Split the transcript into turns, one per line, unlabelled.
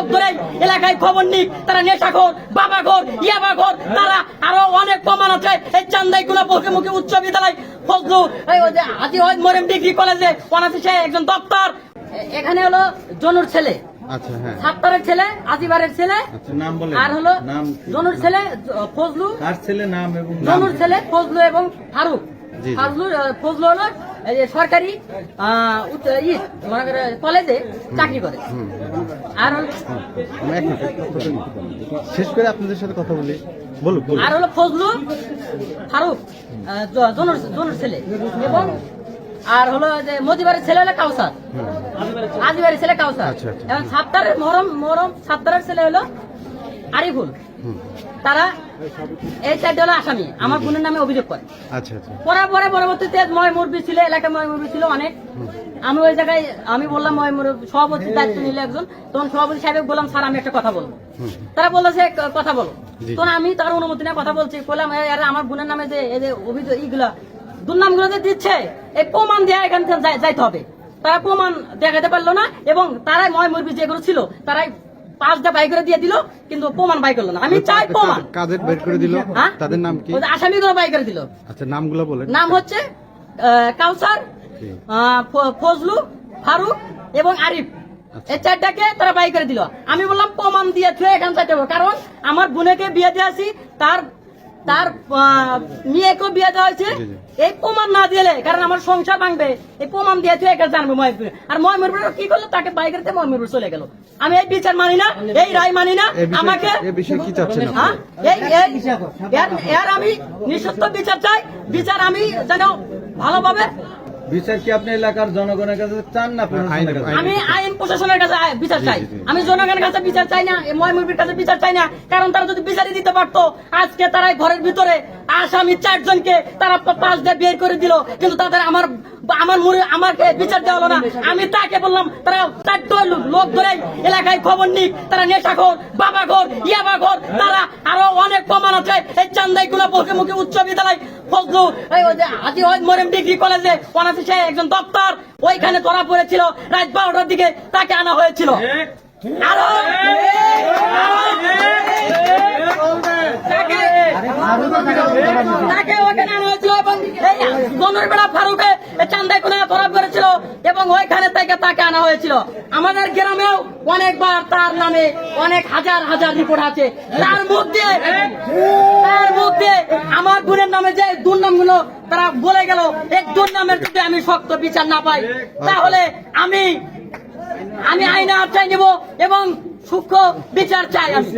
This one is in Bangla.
লোক ধরে এলাকায় খবর নিক তারা নেশাখোর বাবাখোর ইয়াবাখোর তারা আরও অনেক প্রমাণ আছে। এই চান্দাই গুলো মুখে উচ্চ বিদ্যালয় ফজলু আজি হয় মরিম ডিগ্রি কলেজে অনাফিসে একজন দপ্তর। এখানে হলো জনুর ছেলে।
আচ্ছা হ্যাঁ।
সাত্তারের ছেলে আজিবারের ছেলে।
আচ্ছা
আর হলো জনুর ছেলে ফজলু।
ছেলে নাম এবং
জনুর ছেলে ফজলু এবং ফারুক। ফজলু ফজলু হলো এই যে সরকারি মনে করে কলেজে চাকরি করে। আর।
শেষ করে আপনাদের সাথে কথা বলি। বলুন
আর হলো ফজলু ফারুক জনুর জনুর ছেলে। এবং আর হলো যে মজিবারের ছেলে হলো কাউসার। আজিবারের ছেলে কাউসার।
আচ্ছা, আচ্ছা।
এবং সাত্তারের মরম মরম সাত্তারের ছেলে হলো আরিফুল। তারা এই চারটে হলো আসামি। আমার বোনের নামে অভিযোগ করে।
আচ্ছা আচ্ছা।
পরে পরে পরবর্তীতে ময় মুরবি ছিল এলাকায় ময় মুরবি ছিল অনেক। আমি ওই জায়গায় আমি বললাম ময় মুরবি সভাপতির দায়িত্ব নিলে একজন। তখন সভাপতি সাহেব বললাম স্যার আমি একটা কথা বলব। তারা বলল যে কথা বলো। তখন আমি তার অনুমতি নিয়ে কথা বলছি। বললাম আরে আমার বোনের নামে যে এই যে অভিযোগ ইগুলা দুর্নামগুলো যে দিচ্ছে এই প্রমাণ দেওয়া এখান থেকে যাইতে হবে। তারা প্রমাণ দেখাতে পারল না এবং তারাই ময় মুরবি যেগুলো ছিল তারাই পাঁচটা বাই করে দিয়ে দিল কিন্তু প্রমাণ বাই করল না। আমি চাই প্রমাণ।
কাদের- বের করে দিল।
হ্যাঁ?
তাদের নাম কি?
আসামিগুলো বাই করে দিল।
আচ্ছা নামগুলো বলে
নাম হচ্ছে কাউসার ফজলু ফারুক এবং আরিফ।
আচ্ছা।
এই চারটাকে তারা বাই করে দিল। আমি বললাম প্রমাণ দিয়ে থুয়ে এখান চাইতে কারণ আমার বোনেকে বিয়ে দিয়েছি তার তার মেয়েকে বিয়ে দেওয়া হয়েছে। এই প্রমাণ না দিলে কারণ আমার সংসার ভাঙবে। এই প্রমাণ দিয়ে থুয়ে এখানে জানবে মহিমপুর আর মহিমপুর কি করল? তাকে বাইকের করতে ময়মুর চলে গেল। আমি এই বিচার মানি না এই রায় মানি না। আমাকে? হ্যাঁ? এর আমি নিঃস্ব বিচার চাই। বিচার আমি যেন ভালোভাবে
বিচার কি আপনি এলাকার জনগণের কাছে চান না
আমি আইন প্রশাসনের কাছে বিচার চাই। আমি জনগণের কাছে বিচার চাই না ময়মুরবির কাছে বিচার চাই না কারণ তারা যদি বিচারই দিতে পারতো আজকে তারা ঘরের ভিতরে আসামি চারজনকে তারা পাঁচ দিয়ে বের করে দিল কিন্তু তাদের আমার আমার মুড়ে আমাকে বিচার দেওয়া হলো না। আমি তাকে বললাম, তারা চারটে লোক- ধরে এলাকায় খবর নিক। তারা নেশাখোর, বাবাখোর, ইয়াবাখোর, তারা আরও অনেক প্রমাণ আছে। এই চান্দাই গুলো মুখে উচ্চ বিদ্যালয় ফজলু তাকে ওখানে আনা হয়েছিল। ধনুরবেড়া ফারুকে এই চান্দাই কোনা ধরা পড়েছিল এবং ওইখানে থেকে তাকে আনা হয়েছিল। আমাদের গ্রামেও অনেকবার তার নামে অনেক হাজার হাজার রিপোর্ট আছে। তার মধ্যে তার মধ্যে আমার বোনের নামে যে দুর্নামগুলো তারা বলে গেল, এক দুর্নামের যদি আমি শক্ত বিচার না পাই, তাহলে আমি আমি আইনে আশ্রয় নেব এবং সূক্ষ্ম বিচার চাই আমি।